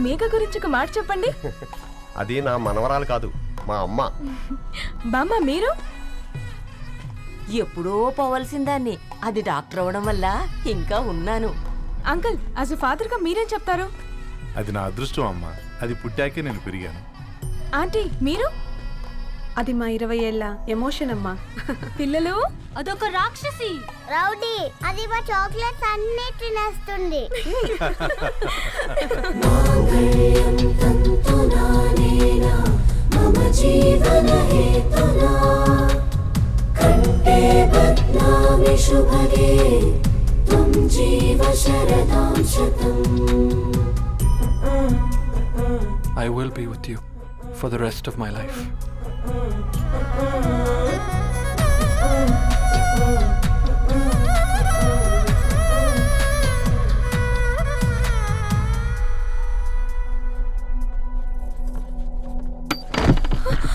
మేఘ గురించి ఒక మాట చెప్పండి. అది నా మనవరాలు కాదు మా అమ్మ. బామ్మ మీరు? ఎప్పుడో పోవలసిందాన్ని. అది డాక్టర్ అవడం వల్ల ఇంకా ఉన్నాను. అంకుల్ యాజ్ ఫాదర్గా మీరేం చెప్తారు? అది నా అదృష్టం అమ్మా. అది పుట్టాకే నేను పెరిగాను. ఆంటీ మీరు? అది మా ఇరవై ఏళ్ళ ఎమోషన్ అమ్మా. పిల్లలు అదొక రాక్షసి. రౌడీ అది మా చాక్లెట్స్ అన్ని తినేస్తుంది. I will be with you for the rest of my life.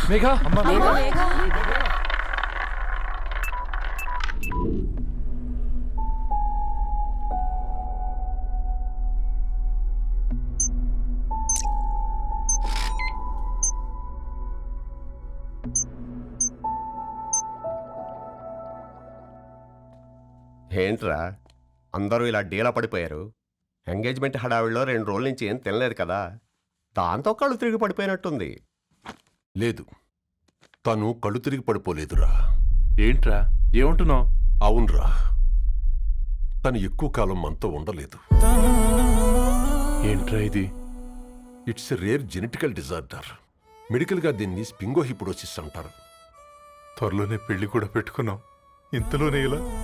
Megha Megha ఏంట్రా అందరూ ఇలా డీలా పడిపోయారు. ఎంగేజ్మెంట్ హడావిడిలో రెండు రోజుల నుంచి ఏం తినలేదు కదా. దాంతో కళ్ళు తిరిగి పడిపోయినట్టుంది. లేదు. తను కళ్ళు తిరిగి పడిపోలేదురా. ఏంట్రా? ఏమంటున్నావు? అవునరా. తను ఎక్కువ కాలం మనతో ఉండలేదు. ఏంట్రా ఇది? It's a rare genetical disorder. మెడికల్గా దీన్ని స్పింగోహిపుడోసిస్ అంటారు. త్వరలోనే పెళ్ళి కూడా పెట్టుకున్నాం ఇంతలోనే ఇలా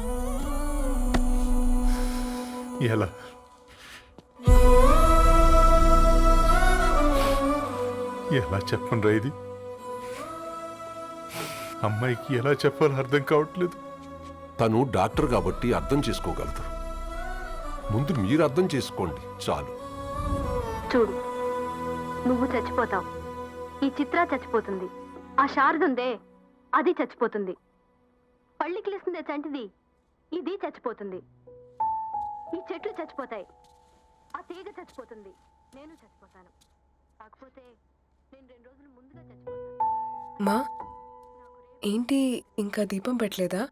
ఎలా ఎలా చెప్పనురా ఇది అమ్మాయికి ఎలా చెప్పాలో అర్థం కావట్లేదు. తను డాక్టర్ కాబట్టి అర్థం చేసుకోగలదు. ముందు మీరు అర్థం చేసుకోండి. చాలు. చూడు నువ్వు చచ్చిపోతావు. ఈ చిత్ర చచ్చిపోతుంది. ఆ శారదుందే అది చచ్చిపోతుంది. పళ్ళికిలిస్తుందే చంటిది ఇది చచ్చిపోతుంది. ఈ చెట్లు చచ్చిపోతాయి. ఆ తీగ చచ్చిపోతుంది. నేను చచ్చిపోతాను. కాకపోతే నేను రెండు రోజులు ముందుగా చచ్చిపోతాను. మా ఏంటి ఇంకా దీపం పెట్టలేదా?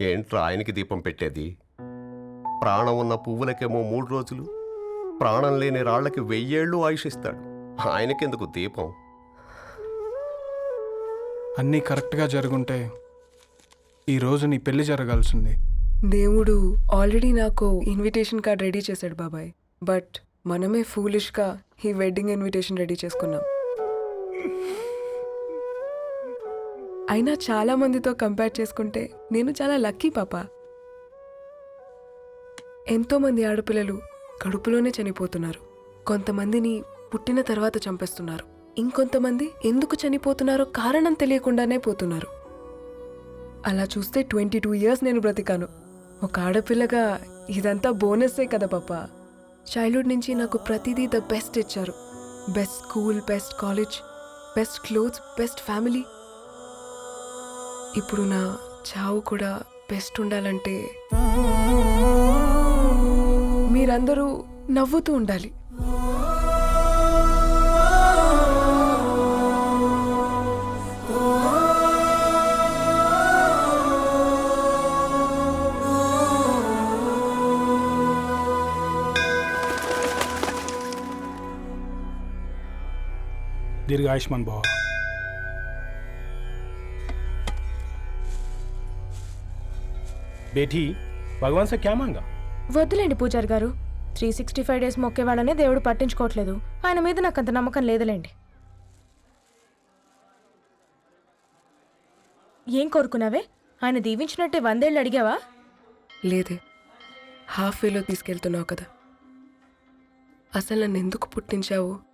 ఏంట్రా ఆయనకి దీపం పెట్టేది? ప్రాణం ఉన్న పువ్వులకేమో మూడు రోజులు. ప్రాణం లేని రాళ్ళకి వెయ్యేళ్ళు ఆయుష్ ఇస్తాడు ఆయనకెందుకు దీపం? అన్నీ కరెక్ట్గా జరుగుంటే ఈరోజు నీ పెళ్ళి జరగాల్సింది. దేవుడు ఆల్రెడీ నాకు ఇన్విటేషన్ కార్డ్ రెడీ చేశాడు బాబాయ్. బట్ మనమే ఫూలిష్గా ఈ వెడ్డింగ్ ఇన్విటేషన్ రెడీ చేసుకున్నాం. అయినా చాలా మందితో కంపేర్ చేసుకుంటే నేను చాలా లక్కీ పాప. ఎంతోమంది ఆడపిల్లలు కడుపులోనే చనిపోతున్నారు. కొంతమందిని పుట్టిన తర్వాత చంపేస్తున్నారు. ఇంకొంతమంది ఎందుకు చనిపోతున్నారో కారణం తెలియకుండానే పోతున్నారు. అలా చూస్తే ట్వంటీ టూ ఇయర్స్ నేను బ్రతికాను. ఒక ఆడపిల్లగా ఇదంతా బోనస్సే కదా పాప. చైల్డ్హుడ్ నుంచి నాకు ప్రతిదీ ద బెస్ట్ ఇచ్చారు. Best school best college best clothes best family ఇప్పుడు నా చావు కూడా బెస్ట్ ఉండాలంటే మీరందరూ నవ్వుతూ ఉండాలి. దీర్ఘ ఆయుష్మాన్ భవ బేటీ భగవాన్ సే క్యా వద్దులేండి పూజారి గారు త్రీ సిక్స్టీ ఫైవ్ డేస్ మొక్కేవాళ్ళనే దేవుడు పట్టించుకోవట్లేదు. ఆయన మీద నాకు అంత నమ్మకం లేదులేండి. ఏం కోరుకున్నావే? ఆయన దీవించినట్టే వందేళ్ళు అడిగావా? లేదే హాఫ్ వేలో తీసుకెళ్తున్నావు కదా. అసలు నన్ను ఎందుకు పుట్టించావు?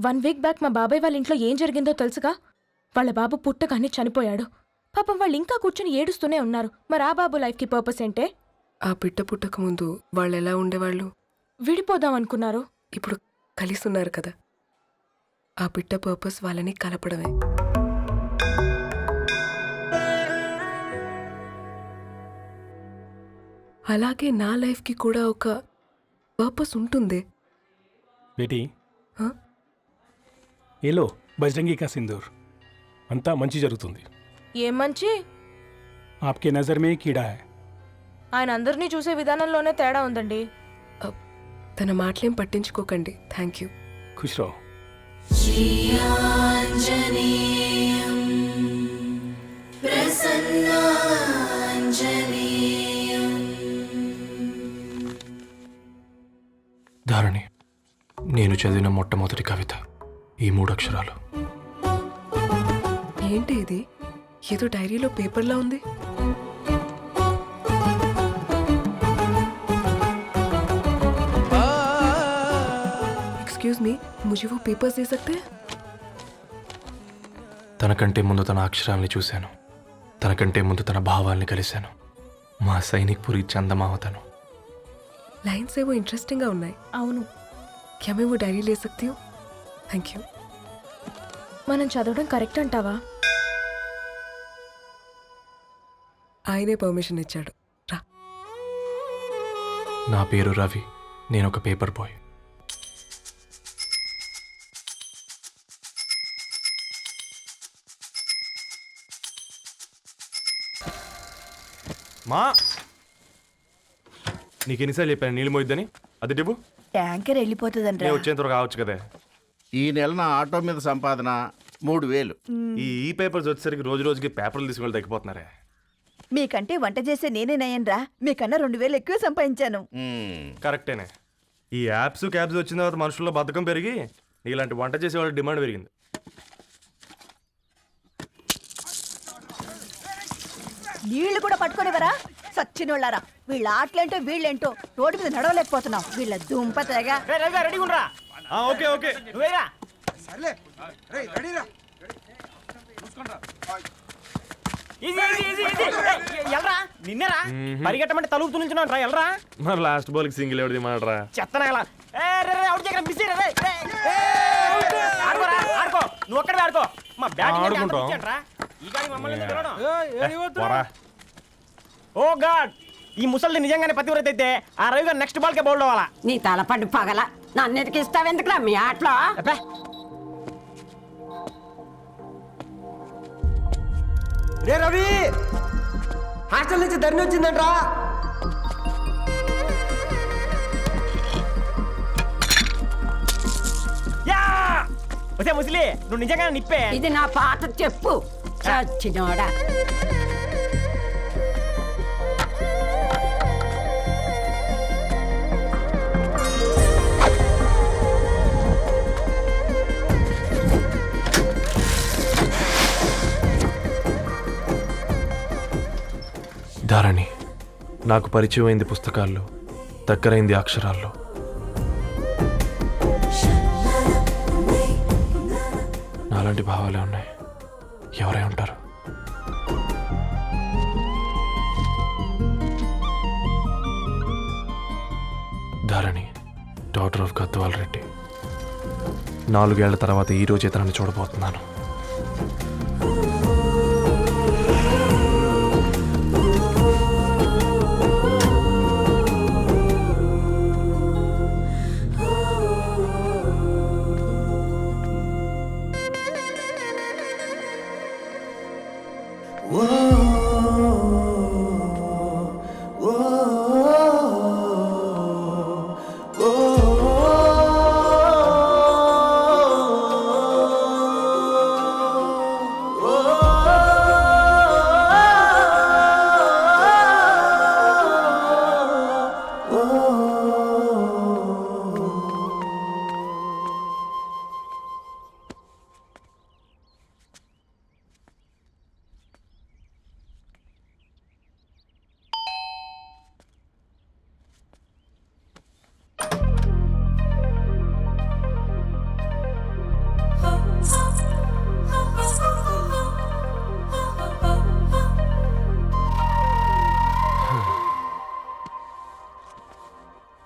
వన్ వీక్ బ్యాక్ మా బాబాయ్ వాళ్ళ ఇంట్లో ఏం జరిగిందో తెలుసుగా? వాళ్ళ బాబు పుట్టగానే చనిపోయాడు. పాపం వాళ్ళు ఇంకా కూర్చొని ఏడుస్తూనే ఉన్నారు. మరి ఆ బాబు లైఫ్కి పర్పస్ ఏంటే? ఆ బిడ్డ పుట్టక ముందు వాళ్ళు ఎలా ఉండేవాళ్ళు? విడిపోదాం అనుకున్నారు. ఇప్పుడు కలిసి ఉన్నారు కదా. ఆ బిడ్డ పర్పస్ వాళ్ళని కలపడమే. అలాగే నా లైఫ్కి కూడా ఒక పర్పస్ ఉంటుంది. बेटी हाँ? ఏలో బజరంగి కా సింధూర్ అంతా మంచి జరుగుతుంది ఏం మంచి आपके नज़र में कीड़ा है ఆయన అందరినీ చూసే విధానంలోనే తేడా ఉందండి తన మాటలేం పట్టించుకోకండి థ్యాంక్ యూ खुश रहो ధారణి నేను చదివిన మొట్టమొదటి కవిత ఈ మూడు అక్షరాలు ఏంటి ఇది ఏదో డైరీలో పేపర్లా ఉంది एक्सक्यूज मी मुझे वो पेपर्स दे सकते हैं తనకంటే ముందు తన అక్షరాల్ని చూశాను తనకంటే ముందు తన భావాల్ని కలిశాను మా సైనిక్ పురి చందమావతను लाइन्स है वो इंटरेस्टिंग గా ఉన్నాయి అవును क्या मैं वो डायरी ले सकती हूँ थैंक यू మనం చదవడం కరెక్ట్ అంటావా? ఆయనే పర్మిషన్ ఇచ్చాడు. రా. నా పేరు రవి. నేను ఒక పేపర్ బాయ్. మా! నీకు ఎన్నిసార్లు చెప్పాను నీళ్ళు మోయిద్దని? అది డిబు ట్యాంకర్ వెళ్ళిపోతుందండి నేను వచ్చేంత వరకు కావచ్చు కదా. ఈ నెల నా ఆటో మీద సంపాదన మూడు వేలు. ఈ ఈ పేపర్స్ వచ్చేసరికి రోజు రోజుకి పేపర్లు తీసుకుని తగ్గిపోతున్నారే? మీకంటే వంట చేసే నేనే నయ్యన్రా మీకన్నా రెండు వేలు ఎక్కువ సంపాదించాను. మ్మ్. కరెక్టేనే. ఈ యాప్స్ క్యాబ్స్ వచ్చిన తర్వాత మనుషుల్లో బద్ధకం పెరిగి ఇలాంటి వంట చేసే వాళ్ళ డిమాండ్ పెరిగింది. నీళ్ళు కూడా పట్టుకునేవరా సచ్చినోళ్ళారా. వీళ్ళ ఆటలేంటో వీళ్ళేంటో రోడ్డు మీద నడవలేకపోతున్నాం. వీళ్ళ దుంప తెగ. ఆ, ఓకే ఓకే. నిన్నరా పరిగెట్టమంటే తలుపు నుంచి రా ఎల్రా. మరి లాస్ట్ బాల్కి సింగిల్ ఎవరిది మాడరా చెత్తనగల ఆడుకోరా ఆడుకో నువ్వు ఒక్కడే ఆడుకో. మా ఆడుకుంటాం. పోరా. ఓ గాడ్ ఈ ముసలి నిజంగానే పతివ్రత అయితే ఆ రవి గారు నెక్స్ట్ బాల్ కే బౌల్డ్ అవ్వాలా? నీ తలపండు పగల. నన్ను ఇస్తావెందుకురా మీ ఆటలో? అబ్బే. రే రవి! హాస్టల్ నుంచి ధరణి వచ్చిందంట్రా. వచ్చే ముసలి నువ్వు నిజంగా నిప్పే. ఇది నా పాత చెప్పు. చచ్చినోడా. నాకు పరిచయమైంది పుస్తకాల్లో దగ్గరైంది అక్షరాల్లో. నాలాంటి భావాలే ఉన్నాయి. ఎవరై ఉంటారు? Dharani doctor of Gadwal Reddy. నాలుగేళ్ళ తర్వాత ఈరోజు రోజు ఇతరాన్ని చూడబోతున్నాను.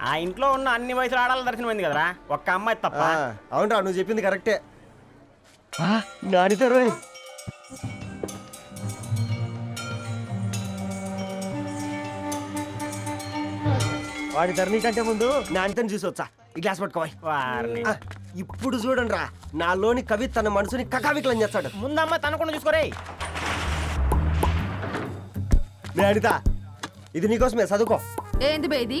ఆ ఇంట్లో ఉన్న అన్ని వయసుల ఆడాల దర్శనమైంది కదరా. ఒక్క అమ్మాయి తప్ప. అవునరా నువ్వు చెప్పింది కరెక్టే. నానితో రోయ్ వాడి ధరణి కంటే ముందు నానితని చూసి వచ్చా ఈ గ్లాస్ పట్టుకోవాలి వారిని. ఇప్పుడు చూడండి రా నాలోని కవి తన మనసుని కకావికలం చేస్తాడు. ముందమ్మ తనకుండా చూసుకోరే. నే అనిత ఇది నీకోసమే చదువుకో. ఏంది బేది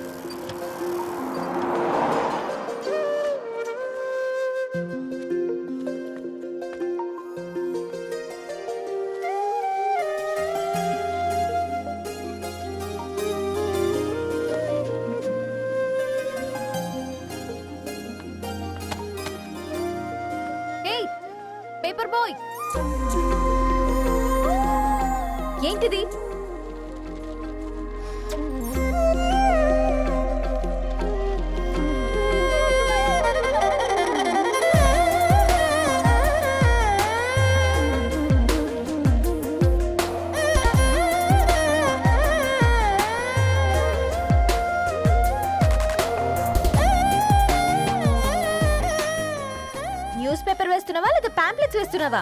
ఏంటిది? న్యూస్ పేపర్ వేస్తున్నావా లేదా పాంప్లెట్స్ వేస్తున్నావా?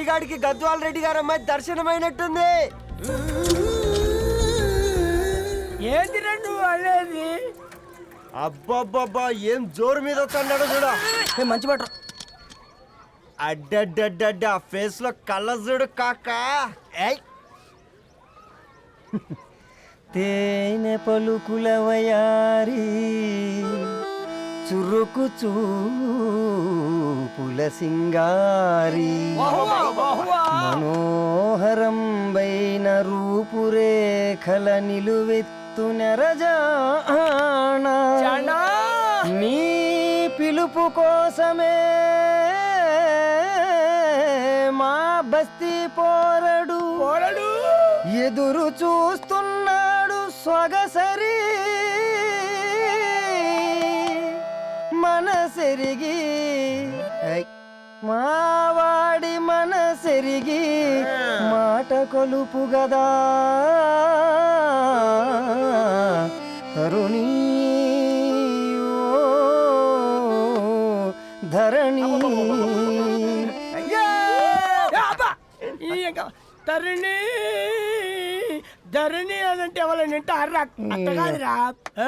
రవిగాడికి గద్వాల్ రెడ్డి గారు అమ్మాయి దర్శనమైనట్టుంది. ఏంటి నువ్వు అనేది? అబ్బబ్బబ్బా ఏం జోరు మీద వస్తున్నాడో చూడు. మంచి మాట అడ్డడ్డడ్డ ఫేస్లో కళ్ళ చూడు కాకా. ఏయ్. తేనె పలుకుల వయారి చురుకు చూపుల సింగారి. మనోహరం బైన రూపురేఖల నిలువెత్తు నెరజానా. నీ పిలుపు కోసమే మా బస్తీ పోరడు. పోరడు. ఎదురు చూస్తున్నాడు సొగసరి మనసెరిగి మావాడి మనసెరిగి మాట కొలుపు గదా తరుణీ ధరణి తరుణి ధరణి అదంటే ఎవరైనా అర్రా అట్ట కాదురా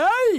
ఏయ్!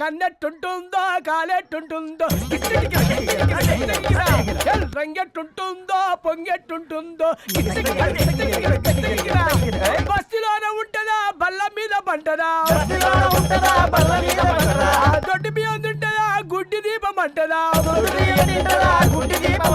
కన్నెట్టుంటుందో కాలెట్టుంటుందో. రంగెట్టుంటుందో పొంగెట్టుంటుందో. బస్సులోనే ఉంటదా బల్ల మీద పంటదా? దొడ్డి మీద ఉంటుందా గుడ్డి దీపం అంటదా? గుడ్డి దీపం